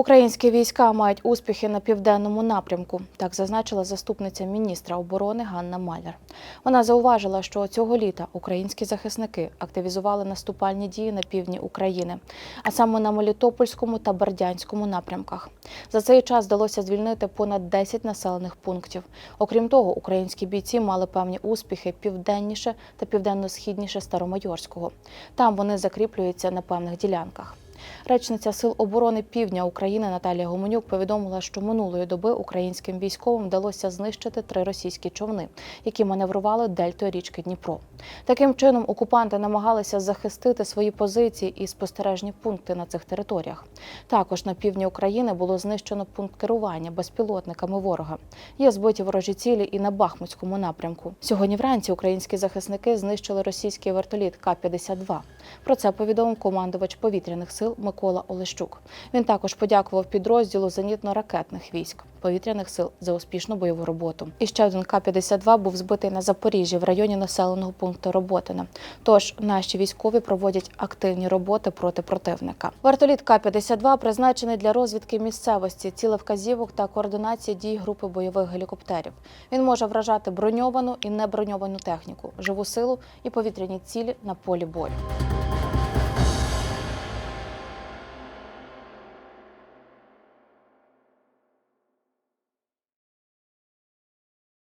Українські війська мають успіхи на південному напрямку, так зазначила заступниця міністра оборони Ганна Маляр. Вона зауважила, що цього літа українські захисники активізували наступальні дії на півдні України, а саме на Мелітопольському та Бердянському напрямках. За цей час вдалося звільнити понад 10 населених пунктів. Окрім того, українські бійці мали певні успіхи південніше та південно-східніше Старомайорського. Там вони закріплюються на певних ділянках. Речниця Сил оборони Півдня України Наталія Гуменюк повідомила, що минулої доби українським військовим вдалося знищити три російські човни, які маневрували дельтою річки Дніпро. Таким чином, окупанти намагалися захистити свої позиції і спостережні пункти на цих територіях. Також на півдні України було знищено пункт керування безпілотниками ворога. Є збиті ворожі цілі і на Бахмутському напрямку. Сьогодні вранці українські захисники знищили російський вертоліт К-52. Про це повідомив командувач повітряних сил Микола Олещук. Він також подякував підрозділу зенітно-ракетних військ повітряних сил за успішну бойову роботу. І ще один К-52 був збитий на Запоріжжі в районі населеного пункту Роботине. Тож наші військові проводять активні роботи проти противника. Вертоліт К-52 призначений для розвідки місцевості, цілевказівок та координації дій групи бойових гелікоптерів. Він може вражати броньовану і неброньовану техніку, живу силу і повітряні цілі на полі бою.